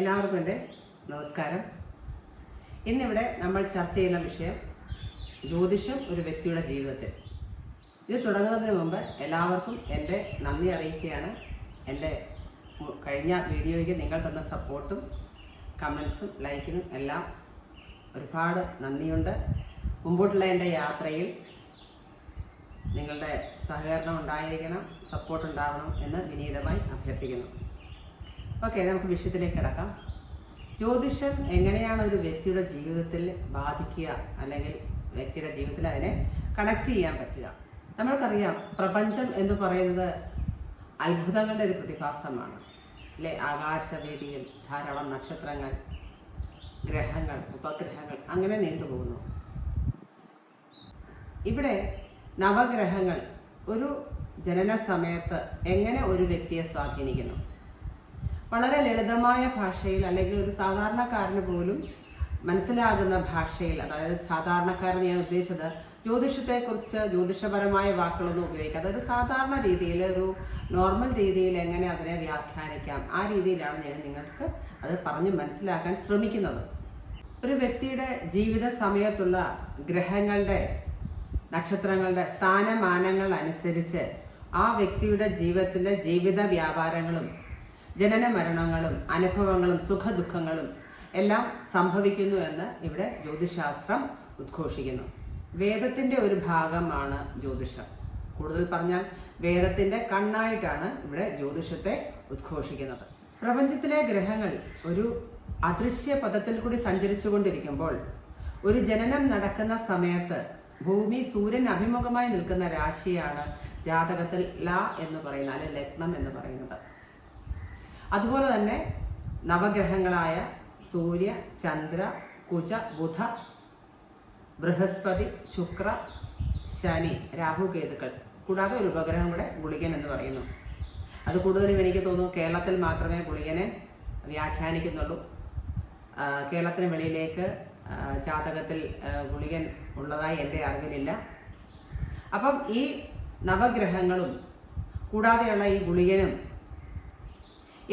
എല്ലാവർക്കും എന്റെ നമസ്കാരം. ഇന്നിവിടെ നമ്മൾ ചർച്ച ചെയ്യുന്ന വിഷയം ജ്യോതിഷം ഒരു വ്യക്തിയുടെ ജീവിതത്തിൽ. ഇത് തുടങ്ങുന്നതിന് മുമ്പ് എല്ലാവർക്കും എന്റെ നന്ദി അറിയിക്കുകയാണ്. എന്റെ കഴിഞ്ഞ വീഡിയോയ്ക്ക് നിങ്ങൾ തന്ന സപ്പോർട്ടും കമൻസും ലൈക്കിനും എല്ലാം ഒരുപാട് നന്ദിയുണ്ട്. മുമ്പോട്ടുള്ള എന്റെ യാത്രയിൽ നിങ്ങളുടെ സഹകരണം ഉണ്ടായിരിക്കണം സപ്പോർട്ട് ഉണ്ടാവണം എന്ന് വിനീതമായി അഭ്യർത്ഥിക്കുന്നു. ഓക്കെ നമുക്ക് വിഷയത്തിലേക്ക് കിടക്കാം. ജ്യോതിഷം എങ്ങനെയാണ് ഒരു വ്യക്തിയുടെ ജീവിതത്തിൽ ബാധിക്കുക? അല്ലെങ്കിൽ വ്യക്തിയുടെ ജീവിതത്തിൽ അതിനെ കണക്ട് ചെയ്യാൻ പറ്റുക? നമ്മൾക്കറിയാം പ്രപഞ്ചം എന്ന് പറയുന്നത് അത്ഭുതങ്ങളുടെ ഒരു പ്രതിഭാസമാണ്. അല്ലേ ആകാശവേദിയിൽ ധാരാളം നക്ഷത്രങ്ങൾ ഗ്രഹങ്ങൾ ഉപഗ്രഹങ്ങൾ അങ്ങനെ നീണ്ടുപോകുന്നു ഇവിടെ നവഗ്രഹങ്ങൾ ഒരു ജനന സമയത്ത് എങ്ങനെ ഒരു വ്യക്തിയെ സ്വാധീനിക്കുന്നു? വളരെ ലളിതമായ ഭാഷയിൽ അല്ലെങ്കിൽ ഒരു സാധാരണക്കാരന് പോലും മനസ്സിലാകുന്ന ഭാഷയിൽ അതായത് സാധാരണക്കാരൻ ഞാൻ ഉദ്ദേശിച്ചത് ജ്യോതിഷത്തെക്കുറിച്ച് ജ്യോതിഷപരമായ വാക്കുകളൊന്നും ഉപയോഗിക്കുക അതൊരു സാധാരണ രീതിയിൽ ഒരു നോർമൽ രീതിയിൽ എങ്ങനെ അതിനെ വ്യാഖ്യാനിക്കാം ആ രീതിയിലാണ് ഞാൻ നിങ്ങൾക്ക് അത് പറഞ്ഞ് മനസ്സിലാക്കാൻ ശ്രമിക്കുന്നത്. ഒരു വ്യക്തിയുടെ ജീവിത സമയത്തുള്ള ഗ്രഹങ്ങളുടെ നക്ഷത്രങ്ങളുടെ സ്ഥാനമാനങ്ങൾ അനുസരിച്ച് ആ വ്യക്തിയുടെ ജീവിതത്തിന്റെ ജീവിത വ്യാപാരങ്ങളും ജനന മരണങ്ങളും അനുഭവങ്ങളും സുഖദുഃഖങ്ങളും എല്ലാം സംഭവിക്കുന്നു എന്ന് ഇവിടെ ജ്യോതിശാസ്ത്രം ഉദ്ഘോഷിക്കുന്നു. വേദത്തിന്റെ ഒരു ഭാഗമാണ് ജ്യോതിഷം. കൂടുതൽ പറഞ്ഞാൽ വേദത്തിന്റെ കണ്ണായിട്ടാണ് ഇവിടെ ജ്യോതിഷത്തെ ഉദ്ഘോഷിക്കുന്നത്. പ്രപഞ്ചത്തിലെ ഗ്രഹങ്ങൾ ഒരു അദൃശ്യ പദത്തിൽ കൂടി സഞ്ചരിച്ചുകൊണ്ടിരിക്കുമ്പോൾ ഒരു ജനനം നടക്കുന്ന സമയത്ത് ഭൂമി സൂര്യൻ അഭിമുഖമായി നിൽക്കുന്ന രാശിയാണ് ജാതകത്തിൽ ല എന്ന് പറയുന്ന അല്ലെങ്കിൽ ലഗ്നം എന്ന് പറയുന്നത്. അതുപോലെ തന്നെ നവഗ്രഹങ്ങളായ സൂര്യ ചന്ദ്ര കുജ ബുധ ബൃഹസ്പതി ശുക്ര ശനി രാഹു കേതുക്കൾ. കൂടാതെ ഒരു ഉപഗ്രഹം കൂടെ ഗുളികൻ എന്ന് പറയുന്നു. അത് കൂടുതലും എനിക്ക് തോന്നുന്നു കേരളത്തിൽ മാത്രമേ ഗുളികനെ വ്യാഖ്യാനിക്കുന്നുള്ളൂ. കേരളത്തിന് വെളിയിലേക്ക് ജാതകത്തിൽ ഗുളികൻ ഉള്ളതായി എന്റെ അറിവിലില്ല. അപ്പം ഈ നവഗ്രഹങ്ങളും കൂടാതെയുള്ള ഈ ഗുളികനും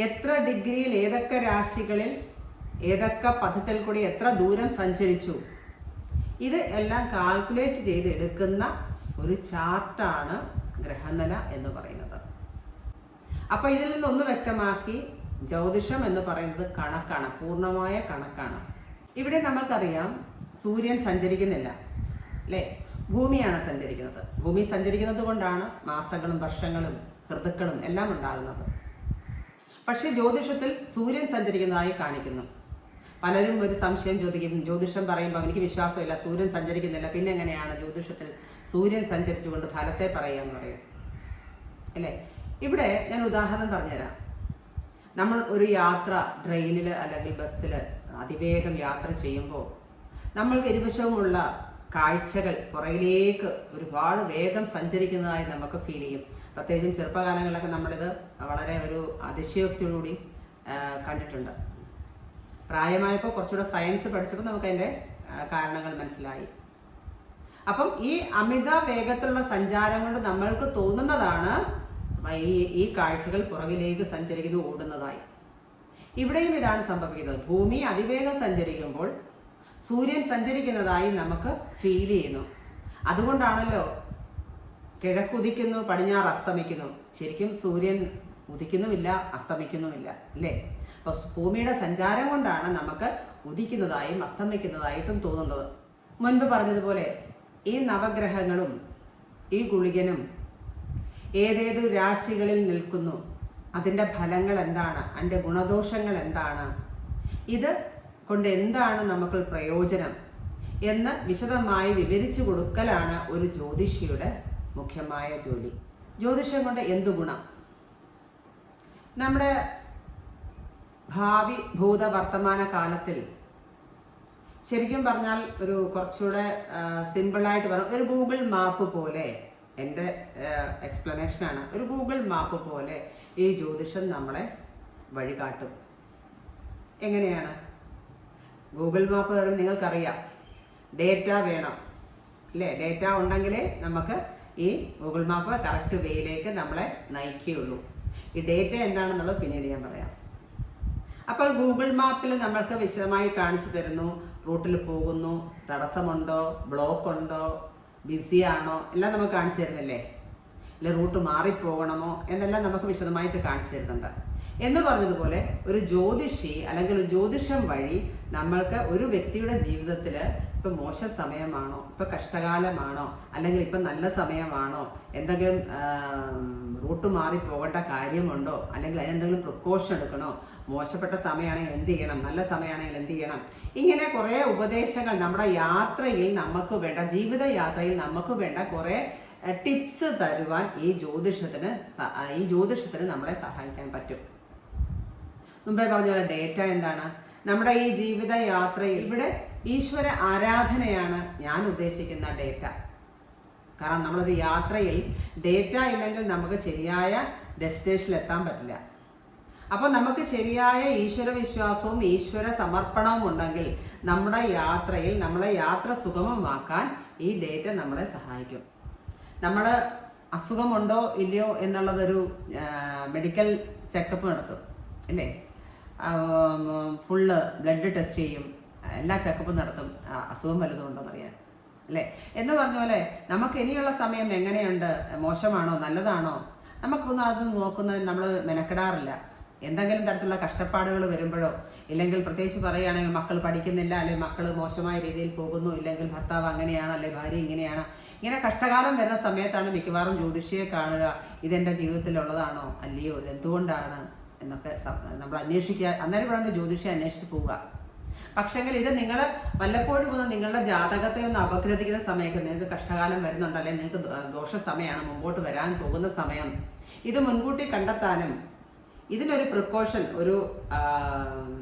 എത്ര ഡിഗ്രിയിൽ ഏതൊക്കെ രാശികളിൽ ഏതൊക്കെ പഥത്തിൽ കൂടി എത്ര ദൂരം സഞ്ചരിച്ചു? ഇത് എല്ലാം കാൽക്കുലേറ്റ് ചെയ്ത് എടുക്കുന്ന ഒരു ചാർട്ടാണ് ഗ്രഹനില എന്ന് പറയുന്നത്. അപ്പോൾ ഇതിൽ നിന്നൊന്ന് വ്യക്തമാക്കി ജ്യോതിഷം എന്ന് പറയുന്നത് കണക്കാണ് പൂർണമായ കണക്കാണ്. ഇവിടെ നമുക്കറിയാം സൂര്യൻ സഞ്ചരിക്കുന്നില്ല അല്ലേ? ഭൂമിയാണ് സഞ്ചരിക്കുന്നത്. ഭൂമി സഞ്ചരിക്കുന്നത് കൊണ്ടാണ് മാസങ്ങളും വർഷങ്ങളും ഋതുക്കളും എല്ലാം ഉണ്ടാകുന്നത്. പക്ഷേ ജ്യോതിഷത്തിൽ സൂര്യൻ സഞ്ചരിക്കുന്നതായി കാണിക്കുന്നു. പലരും ഒരു സംശയം ചോദിക്കും. ജ്യോതിഷം പറയുമ്പോൾ എനിക്ക് വിശ്വാസമില്ല സൂര്യൻ സഞ്ചരിക്കുന്നില്ല. പിന്നെ എങ്ങനെയാണ് ജ്യോതിഷത്തിൽ സൂര്യൻ സഞ്ചരിച്ചുകൊണ്ട് ഫലത്തെ പറയുക എന്ന് പറയും അല്ലേ? ഇവിടെ ഞാൻ ഉദാഹരണം പറഞ്ഞുതരാം. നമ്മൾ ഒരു യാത്ര ട്രെയിനിൽ അല്ലെങ്കിൽ ബസ്സിൽ അതിവേഗം യാത്ര ചെയ്യുമ്പോൾ നമ്മൾക്ക് ഇരുവശവുമുള്ള കാഴ്ചകൾ പുറകിലേക്ക് ഒരുപാട് വേഗം സഞ്ചരിക്കുന്നതായി നമുക്ക് ഫീൽ ചെയ്യും. പ്രത്യേകിച്ചും ചെറുപ്പകാലങ്ങളിലൊക്കെ നമ്മളിത് വളരെ ഒരു അതിശയോക്തിയോടുകൂടി കണ്ടിട്ടുണ്ട്. പ്രായമായപ്പോൾ കുറച്ചുകൂടെ സയൻസ് പഠിച്ചപ്പോൾ നമുക്ക് അതിന്റെ കാരണങ്ങൾ മനസ്സിലായി. അപ്പം ഈ അമിത വേഗത്തിലുള്ള സഞ്ചാരം കൊണ്ട് നമ്മൾക്ക് തോന്നുന്നതാണ് ഈ ഈ കാഴ്ചകൾ പുറകിലേക്ക് സഞ്ചരിക്കുന്നു ഓടുന്നതായി. ഇവിടെയും ഇതാണ് സംഭവിക്കുന്നത്. ഭൂമി അതിവേഗം സഞ്ചരിക്കുമ്പോൾ സൂര്യൻ സഞ്ചരിക്കുന്നതായി നമുക്ക് ഫീൽ ചെയ്യുന്നു. അതുകൊണ്ടാണല്ലോ കിഴക്കുദിക്കുന്നു പടിഞ്ഞാറ് അസ്തമിക്കുന്നു. ശരിക്കും സൂര്യൻ ഉദിക്കുന്നുമില്ല അസ്തമിക്കുന്നുമില്ല അല്ലേ? അപ്പോൾ ഭൂമിയുടെ സഞ്ചാരം കൊണ്ടാണ് നമുക്ക് ഉദിക്കുന്നതായും അസ്തമിക്കുന്നതായിട്ടും തോന്നുന്നത്. മുൻപ് പറഞ്ഞതുപോലെ ഈ നവഗ്രഹങ്ങളും ഈ ഗുളികനും ഏതേതു രാശികളിൽ നിൽക്കുന്നു? അതിന്റെ ഫലങ്ങൾ എന്താണ്? അതിന്റെ ഗുണദോഷങ്ങൾ എന്താണ്? ഇത് കൊണ്ട് എന്താണ് നമുക്ക് പ്രയോജനം? എന്ന് വിശദമായി വിവരിച്ചു കൊടുക്കലാണ് ഒരു ജ്യോതിഷിയുടെ മുഖ്യമായ ജോലി. ജ്യോതിഷം കൊണ്ട് എന്തു ഗുണം? നമ്മുടെ ഭാവി ഭൂത വർത്തമാന കാലത്തിൽ ശരിക്കും പറഞ്ഞാൽ ഒരു കുറച്ചുകൂടെ സിമ്പിളായിട്ട് പറഞ്ഞു ഒരു ഗൂഗിൾ മാപ്പ് പോലെ എന്റെ എക്സ്പ്ലനേഷനാണ് ഒരു ഗൂഗിൾ മാപ്പ് പോലെ ഈ ജ്യോതിഷം നമ്മളെ വഴികാട്ടും. എങ്ങനെയാണ്? ഗൂഗിൾ മാപ്പ് നിങ്ങൾക്കറിയാം. ഡേറ്റ വേണം. അല്ലേ? ഡേറ്റ ഉണ്ടെങ്കിലേ നമുക്ക് ഈ ഗൂഗിൾ മാപ്പ് കറക്റ്റ് വേയിലേക്ക് നമ്മളെ നയിക്കുകയുള്ളൂ. ഈ ഡേറ്റ എന്താണെന്നുള്ളത് പിന്നീട് ഞാൻ പറയാം. അപ്പോൾ ഗൂഗിൾ മാപ്പിൽ നമ്മൾക്ക് വിശദമായി കാണിച്ചു തരുന്നു. റൂട്ടിൽ പോകുന്നു. തടസ്സമുണ്ടോ? ബ്ലോക്ക് ഉണ്ടോ ബിസി ആണോ എല്ലാം നമുക്ക് കാണിച്ചു തരുന്നില്ലേ? അല്ലെ റൂട്ട് മാറിപ്പോകണമോ? എന്നെല്ലാം നമുക്ക് വിശദമായിട്ട് കാണിച്ചു തരുന്നുണ്ട്. എന്ന് പറഞ്ഞതുപോലെ ഒരു ജ്യോതിഷി അല്ലെങ്കിൽ ഒരു ജ്യോതിഷം വഴി നമ്മൾക്ക് ഒരു വ്യക്തിയുടെ ജീവിതത്തിൽ ഇപ്പം മോശ സമയമാണോ ഇപ്പം കഷ്ടകാലമാണോ അല്ലെങ്കിൽ ഇപ്പം നല്ല സമയമാണോ എന്തെങ്കിലും റൂട്ട് മാറി പോകേണ്ട കാര്യമുണ്ടോ അല്ലെങ്കിൽ അതിനെന്തെങ്കിലും പ്രിക്കോഷൻ എടുക്കണോ മോശപ്പെട്ട സമയമാണെങ്കിൽ എന്ത് ചെയ്യണം നല്ല സമയമാണെങ്കിൽ എന്ത് ചെയ്യണം ഇങ്ങനെ കുറേ ഉപദേശങ്ങൾ നമ്മുടെ യാത്രയിൽ നമുക്ക് വേണ്ട ജീവിത യാത്രയിൽ നമുക്ക് വേണ്ട കുറേ ടിപ്സ് തരുവാൻ ഈ ജ്യോതിഷത്തിന് ഈ ജ്യോതിഷത്തിന് നമ്മളെ സഹായിക്കാൻ പറ്റും. മുമ്പേ പറഞ്ഞ പോലെ ഡേറ്റ എന്താണ്? നമ്മുടെ ഈ ജീവിത യാത്രയിൽ ഇവിടെ ഈശ്വര ആരാധനയാണ് ഞാൻ ഉദ്ദേശിക്കുന്ന ഡേറ്റ കാരണം നമ്മളൊരു യാത്രയിൽ ഡേറ്റ ഇല്ലെങ്കിൽ നമുക്ക് ശരിയായ ഡെസ്റ്റിനേഷനിൽ എത്താൻ പറ്റില്ല. അപ്പോൾ നമുക്ക് ശരിയായ ഈശ്വര വിശ്വാസവും ഈശ്വര സമർപ്പണവും ഉണ്ടെങ്കിൽ നമ്മുടെ യാത്രയിൽ നമ്മളെ യാത്ര സുഗമമാക്കാൻ ഈ ഡേറ്റ നമ്മളെ സഹായിക്കും. നമ്മൾ അസുഖമുണ്ടോ ഇല്ലയോ എന്നുള്ളതൊരു മെഡിക്കൽ ചെക്കപ്പ് നടത്തും. അല്ലേ? ഫുള്ള് ബ്ലഡ് ടെസ്റ്റ് ചെയ്യും. എല്ലാ ചെക്കപ്പും നടത്തും. അസുഖം വലുതും എന്നറിയാൻ അല്ലേ? എന്ന് പറഞ്ഞ പോലെ നമുക്ക് ഇനിയുള്ള സമയം എങ്ങനെയുണ്ട്? മോശമാണോ? നല്ലതാണോ? നമുക്കൊന്നും അത് നോക്കുന്നതിന് നമ്മൾ മെനക്കെടാറില്ല. എന്തെങ്കിലും തരത്തിലുള്ള കഷ്ടപ്പാടുകൾ വരുമ്പോഴോ ഇല്ലെങ്കിൽ പ്രത്യേകിച്ച് പറയുകയാണെങ്കിൽ മക്കൾ പഠിക്കുന്നില്ല അല്ലെങ്കിൽ മക്കൾ മോശമായ രീതിയിൽ പോകുന്നു ഇല്ലെങ്കിൽ ഭർത്താവ് അങ്ങനെയാണ് അല്ലെങ്കിൽ ഭാര്യ ഇങ്ങനെയാണ്. ഇങ്ങനെ കഷ്ടകാലം വരുന്ന സമയത്താണ് മിക്കവാറും ജ്യോതിഷിയെ കാണുക. ഇതെന്റെ ജീവിതത്തിലുള്ളതാണോ? അല്ലയോ? എന്തുകൊണ്ടാണ് എന്നൊക്കെ നമ്മൾ അന്വേഷിക്കുക. അന്നേരം വേണം ജ്യോതിഷി അന്വേഷിച്ച് പോവുക. പക്ഷേങ്കിൽ ഇത് നിങ്ങൾ വല്ലപ്പോഴും ഒന്ന് നിങ്ങളുടെ ജാതകത്തെ ഒന്ന് അപഗ്രഥിക്കുന്ന സമയത്ത് നിങ്ങൾക്ക് കഷ്ടകാലം വരുന്നുണ്ട് അല്ലെങ്കിൽ നിങ്ങൾക്ക് ദോഷ സമയമാണ് മുമ്പോട്ട് വരാൻ പോകുന്ന സമയം. ഇത് മുൻകൂട്ടി കണ്ടെത്താനും ഇതിനൊരു പ്രിക്കോഷൻ ഒരു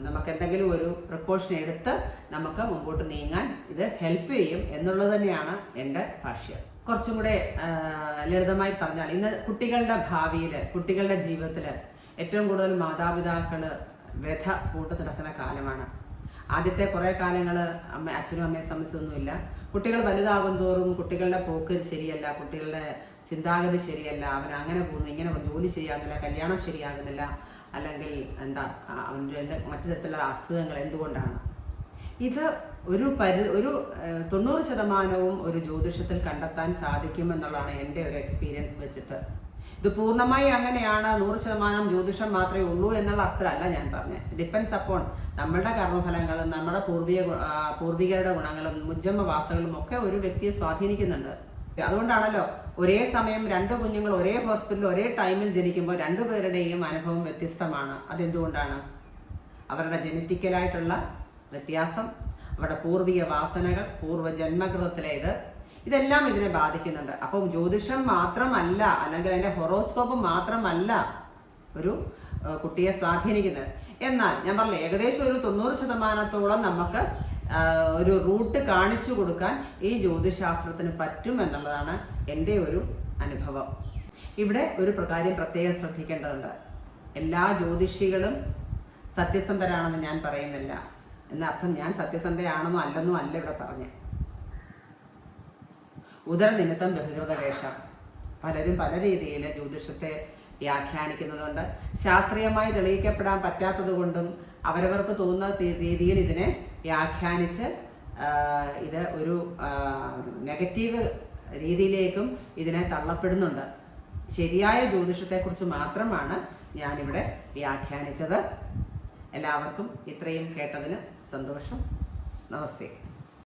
നമുക്ക് എന്തെങ്കിലും ഒരു പ്രിക്കോഷൻ എടുത്ത് നമുക്ക് മുമ്പോട്ട് നീങ്ങാൻ ഇത് ഹെൽപ്പ് ചെയ്യും എന്നുള്ളത് തന്നെയാണ് എന്റെ ഭാഷ്യം. കുറച്ചും കൂടെ ലളിതമായി പറഞ്ഞാൽ ഇന്ന് കുട്ടികളുടെ ഭാവിയിൽ കുട്ടികളുടെ ജീവിതത്തിൽ ഏറ്റവും കൂടുതൽ മാതാപിതാക്കൾ വ്യഥ കൂട്ടു നടക്കുന്ന കാലമാണ്. ആദ്യത്തെ കുറേ കാലങ്ങൾ അമ്മ അച്ഛനും അമ്മയെ സംബന്ധിച്ചൊന്നുമില്ല. കുട്ടികൾ വലുതാകും തോറും കുട്ടികളുടെ പോക്ക് ശരിയല്ല കുട്ടികളുടെ ചിന്താഗതി ശരിയല്ല അവൻ അങ്ങനെ പോകുന്നു ഇങ്ങനെ ജോലി ശരിയാകുന്നില്ല കല്യാണം ശരിയാകുന്നില്ല അല്ലെങ്കിൽ എന്താ അവന്റെ എന്ത് മറ്റു തരത്തിലുള്ള അസുഖങ്ങൾ എന്തുകൊണ്ടാണ്? ഇത് ഒരു പരി ഒരു തൊണ്ണൂറ് ശതമാനവും ഒരു ജ്യോതിഷത്തിൽ കണ്ടെത്താൻ സാധിക്കുമെന്നുള്ളതാണ് എന്റെ ഒരു എക്സ്പീരിയൻസ് വെച്ചിട്ട്. ഇത് പൂർണമായി അങ്ങനെയാണ് നൂറ് ശതമാനം ജ്യോതിഷം മാത്രമേ ഉള്ളൂ എന്നുള്ള അർത്ഥമല്ല ഞാൻ പറഞ്ഞത്. ഡിപ്പെൻസ് അപ്പോൺ നമ്മളുടെ കർമ്മഫലങ്ങളും നമ്മുടെ പൂർവിക പൂർവികരുടെ ഗുണങ്ങളും മുജ്ജമ്മ ഒക്കെ ഒരു വ്യക്തിയെ സ്വാധീനിക്കുന്നുണ്ട്. അതുകൊണ്ടാണല്ലോ ഒരേ സമയം രണ്ട് കുഞ്ഞുങ്ങൾ ഒരേ ഹോസ്പിറ്റലിൽ ഒരേ ടൈമിൽ ജനിക്കുമ്പോൾ രണ്ടുപേരുടെയും അനുഭവം വ്യത്യസ്തമാണ്. അതെന്തുകൊണ്ടാണ്? അവരുടെ ജനറ്റിക്കലായിട്ടുള്ള വ്യത്യാസം അവരുടെ പൂർവിക വാസനകൾ പൂർവ ജന്മകൃതത്തിലേത് ഇതെല്ലാം ഇതിനെ ബാധിക്കുന്നുണ്ട്. അപ്പം ജ്യോതിഷം മാത്രമല്ല അല്ലെങ്കിൽ അതിന്റെ ഹൊറോസ്കോപ്പ് മാത്രമല്ല ഒരു കുട്ടിയെ സ്വാധീനിക്കുന്നത്. എന്നാൽ ഞാൻ പറഞ്ഞു ഏകദേശം ഒരു തൊണ്ണൂറ് ശതമാനത്തോളം നമുക്ക് ഒരു റൂട്ട് കാണിച്ചു കൊടുക്കാൻ ഈ ജ്യോതിശാസ്ത്രത്തിന് പറ്റും എന്നുള്ളതാണ് എന്റെ ഒരു അനുഭവം. ഇവിടെ ഒരു പ്രകാര്യം പ്രത്യേകം ശ്രദ്ധിക്കേണ്ടതുണ്ട്. എല്ലാ ജ്യോതിഷികളും സത്യസന്ധരാണെന്ന് ഞാൻ പറയുന്നില്ല. എന്നർത്ഥം ഞാൻ സത്യസന്ധയാണെന്നോ അല്ലെന്നോ അല്ല ഇവിടെ പറഞ്ഞത്. ഉദരനിമിത്തം ബഹിർഗത വേഷം പലരും പല രീതിയിൽ ജ്യോതിഷത്തെ വ്യാഖ്യാനിക്കുന്നതുകൊണ്ട് ശാസ്ത്രീയമായി തെളിയിക്കപ്പെടാൻ പറ്റാത്തത് കൊണ്ടും അവരവർക്ക് തോന്നുന്ന രീതിയിൽ ഇതിനെ വ്യാഖ്യാനിച്ച് ഇത് ഒരു നെഗറ്റീവ് രീതിയിലേക്കും ഇതിനെ തള്ളപ്പെടുന്നുണ്ട്. ശരിയായ ജ്യോതിഷത്തെക്കുറിച്ച് മാത്രമാണ് ഞാനിവിടെ വ്യാഖ്യാനിച്ചത്. എല്ലാവർക്കും ഇത്രയും കേട്ടതിന് സന്തോഷം. നമസ്തേ.